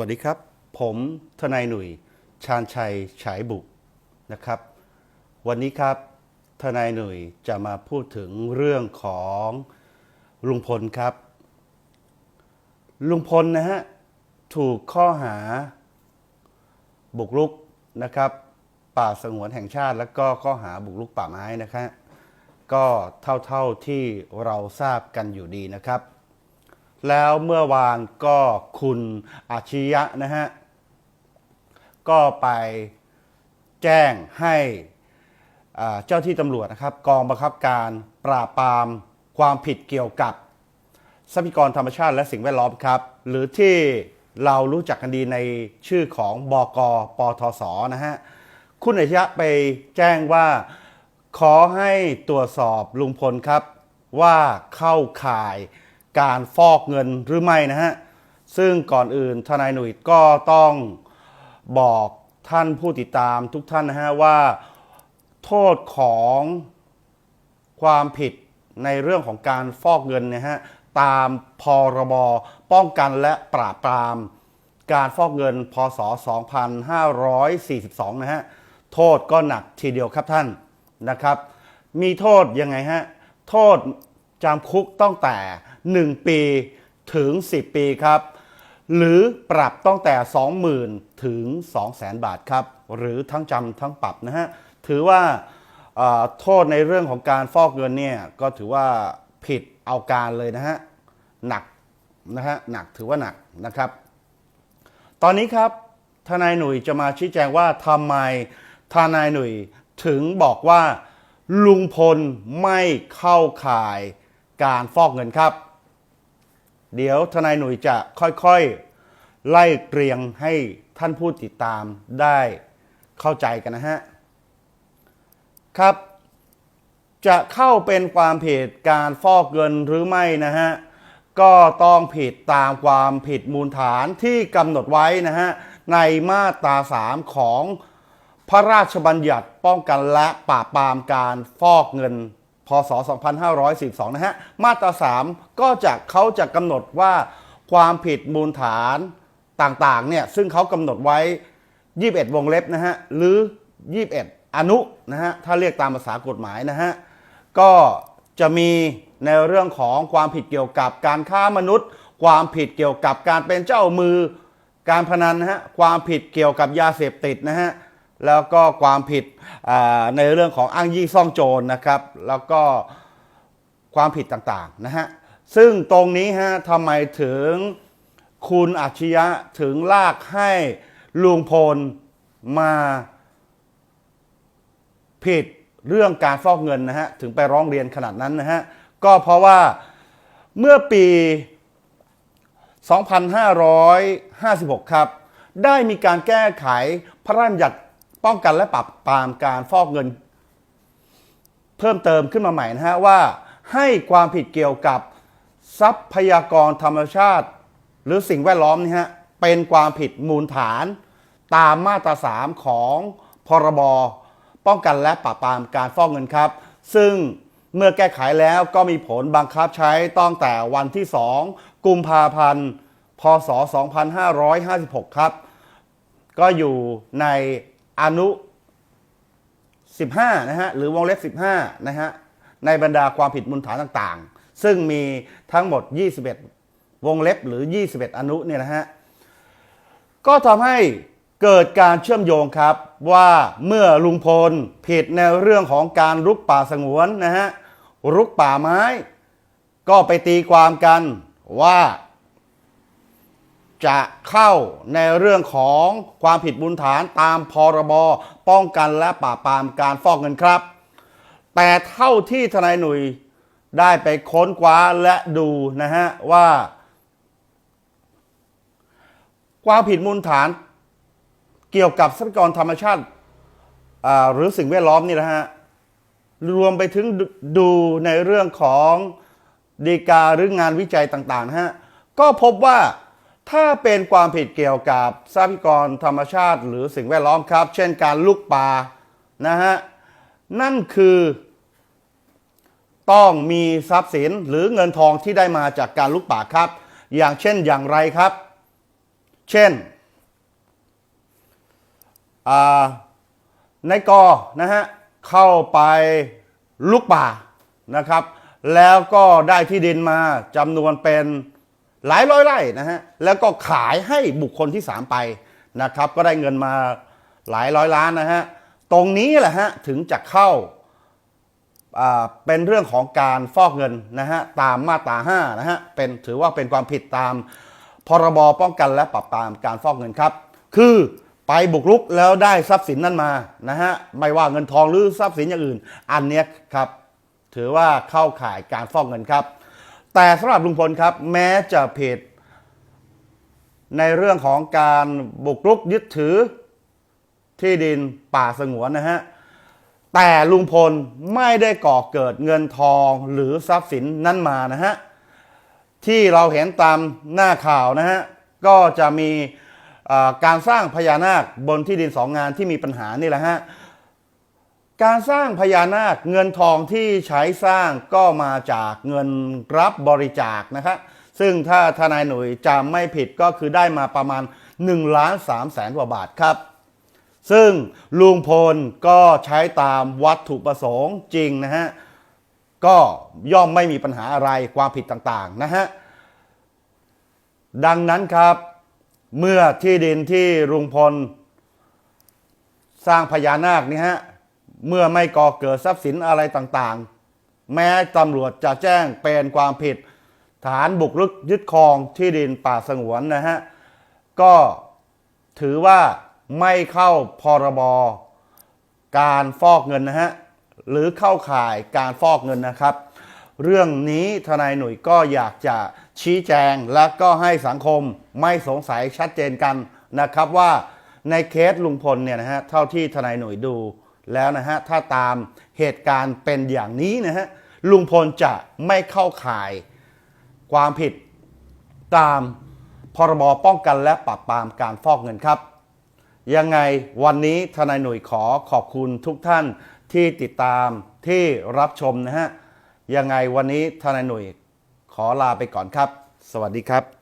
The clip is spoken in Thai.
วัสดีครับ ผมทนายหนุ่ย ชาญชัย ฉายบุกนะครับ วันนี้ครับ ทนายหนุ่ยจะมาพูดถึงเรื่องของลุงพลครับ ลุงพลนะฮะ ถูกข้อหา บุกรุกนะครับ ป่าสงวนแห่งชาติ แล้วก็ข้อหาบุกรุกป่าไม้นะครับก็เท่าๆที่เราทราบกันอยู่ดีนะครับ แล้วเมื่อวานก็คุณอาชิยะนะฮะ ก็ไปแจ้งให้เจ้าที่ตำรวจนะครับ กองบังคับการปราบปรามความผิดเกี่ยวกับทรัพยากรธรรมชาติและสิ่งแวดล้อมครับ หรือที่เรารู้จักกันดีในชื่อของบกปทศนะฮะ คุณอาชิยะไปแจ้งว่าขอให้ตรวจสอบลุงพลครับว่าเข้าข่าย การฟอกเงินหรือไม่นะฮะ ซึ่งก่อนอื่นทนายหนุ่ยก็ต้องบอกท่านผู้ติดตามทุกท่านนะฮะว่า โทษของความผิดในเรื่องของการฟอกเงินนะฮะตามพรบป้องกันและปราบปราม การฟอกเงินพศ 2542 นะฮะ โทษก็หนักทีเดียวครับท่านนะครับ มีโทษยังไงฮะ โทษจำคุกตั้งแต่ 1 ปีถึง 10 ปีครับ หรือปรับตั้งแต่ 20,000 ถึง 200,000 บาทครับ หรือทั้งจำทั้งปรับนะฮะ ถือว่าโทษในเรื่องของการฟอกเงินเนี่ย ก็ถือว่าผิดเอาการเลยนะฮะ หนักนะฮะ หนักถือว่าหนักนะครับ ตอนนี้ครับทนายหนุ่ยจะมาชี้แจงว่าทำไมทนายหนุ่ยถึงบอกว่าลุงพลไม่เข้าข่ายการฟอกเงินครับ เดี๋ยวทนายหนุ่ยจะค่อยๆ ไล่เรียงให้ท่านผู้ติดตามได้เข้าใจกันนะฮะ ครับ จะเข้าเป็นความผิดการฟอกเงินหรือไม่นะฮะ ก็ต้องผิดตามความผิดมูลฐานที่กำหนดไว้นะฮะ ในมาตรา 3 ของพระราชบัญญัติป้องกันและปราบปรามการฟอกเงิน พศ 2542 นะฮะ มาตรา 3 ก็จะเขาจะกำหนดว่าความผิดมูลฐานต่างๆ เนี่ย ซึ่งเขากำหนดไว้ 21 วงเล็บนะฮะ หรือ 21 อนุนะฮะ ถ้าเรียกตามภาษากฎหมายนะฮะ ก็จะมีในเรื่องของความผิดเกี่ยวกับการค้ามนุษย์ ความผิดเกี่ยวกับการเป็นเจ้ามือ การพนันนะฮะ ความผิดเกี่ยวกับยาเสพติดนะฮะ แล้วก็ความผิดในเรื่องของอ้างยี่ซ่องโจรนะครับ แล้วก็ความผิดต่างๆนะฮะซึ่งตรงนี้ฮะทำไมถึงคุณอัจฉริยะถึงลากให้ลุงพลมาผิดเรื่องการฟอกเงินนะฮะถึงไปร้องเรียนขนาดนั้นนะฮะก็เพราะว่าเมื่อปี 2556 ครับ ได้มีการแก้ไขพระราชบัญญัติ ป้องกันและปราบปรามการฟอกเงิน เพิ่มเติมขึ้นมาใหม่นะฮะว่า ให้ความผิดเกี่ยวกับทรัพยากรธรรมชาติ หรือสิ่งแวดล้อมนี่ฮะเป็นความผิดมูลฐาน ตามมาตรา 3 ของพรบป้องกันและปราบปรามการฟอกเงินครับ ซึ่งเมื่อแก้ไขแล้วก็มีผลบังคับใช้ตั้งแต่วันที่ 2 กุมภาพันธ์ พศ 2556 ครับ ก็อยู่ใน อนุ15นะฮะหรือวงเล็บ15นะฮะในบรรดาความผิดมูลฐานต่างๆ ซึ่งมีทั้งหมด 21 วงเล็บหรือ 21 อนุเนี่ยนะฮะก็ทำให้เกิดการเชื่อมโยงครับว่าเมื่อลุงพลผิดในเรื่องของการรุกป่าสงวนนะฮะรุกป่าไม้ ก็ไปตีความกันว่า จะเข้าในเรื่องของความผิดมูลฐานตามพรบป้องกันและปราบปรามการฟอกเงินครับ แต่เท่าที่ทนายหนุ่ยได้ไปค้นคว้าและดูนะฮะว่า ความผิดมูลฐานเกี่ยวกับทรัพยากรธรรมชาติหรือสิ่งแวดล้อมนี่นะฮะรวมไปถึงดดูในเรื่องของดีกาหรืองานวิจัยต่างๆนะฮะก็พบว่า ถ้าเป็นความผิดเกี่ยวกับทรัพยากรธรรมชาติหรือสิ่งแวดล้อมครับ เช่นการลุกป่านะฮะนั่นคือ ต้องมีทรัพย์สินหรือเงินทองที่ได้มาจากการลุกป่าครับ อย่างเช่นอย่างไรครับ เช่นนายกอนะฮะเข้าไปลุกป่านะครับ แล้วก็ได้ที่ดินมาจำนวนเป็น หลายร้อยไร่นะฮะแล้วก็ขายให้บุคคลที่สามไปนะครับก็ได้เงินมาหลายร้อยล้านนะฮะตรงนี้แหละฮะถึงจะเข้าเป็นเรื่องของการฟอกเงินนะฮะตามมาตรา5นะฮะเป็นถือว่าเป็นความผิดตามพรบป้องกันและปราบปรามการฟอกเงินครับ คือไปบุกรุกแล้วได้ทรัพย์สินนั้นมานะฮะไม่ว่าเงินทองหรือทรัพย์สินอย่างอื่น อันเนี้ยครับ ถือว่าเข้าข่ายการฟอกเงินครับ แต่สำหรับลุงพลครับ แม้จะผิด ในเรื่องของการบุกรุกยึดถือที่ดินป่าสงวนนะฮะ แต่ลุงพลไม่ได้ก่อเกิดเงินทองหรือทรัพย์สินนั้นมานะฮะ ที่เราเห็นตามหน้าข่าวนะฮะ ก็จะมีการสร้างพญานาคบนที่ดินสองงานที่มีปัญหานี่แหละฮะ การสร้างพญานาคเงินทองที่ใช้สร้างก็มาจากเงินรับบริจาคนะครับซึ่งถ้าทนายหนุ่ยจำไม่ผิดก็คือได้มาประมาณ1ล้าน3แสนกว่าบาทครับ ซึ่งลุงพลก็ใช้ตามวัตถุประสงค์จริงนะฮะ ก็ย่อมไม่มีปัญหาอะไรความผิดต่างๆนะฮะ ดังนั้นครับ เมื่อที่ดินที่ลุงพล สร้างพญานาคนี่ฮะ เมื่อไม่ก่อเกิดทรัพย์สินอะไรต่างๆ แม้ตำรวจจะแจ้งเป็นความผิด ฐานบุกรุกยึดครองที่ดินป่าสงวนนะฮะ ก็ถือว่าไม่เข้าพรบการฟอกเงินนะฮะ หรือเข้าข่ายการฟอกเงินนะครับ เรื่องนี้ทนายหนุ่ยก็อยากจะชี้แจงและก็ให้สังคมไม่สงสัยชัดเจนกันนะครับว่าในเคสลุงพลเนี่ยนะฮะเท่าที่ทนายหนุ่ยดู แล้วนะฮะถ้าตามเหตุการณ์เป็นอย่างนี้นะฮะลุงพลจะไม่เข้าข่ายความผิดตามพรบป้องกันและปราบปรามการฟอกเงินครับ ยังไงวันนี้ทนายหนุ่ยขอขอบคุณทุกท่านที่ติดตามที่รับชมนะฮะยังไงวันนี้ทนายหนุ่ยขอลาไปก่อนครับ สวัสดีครับ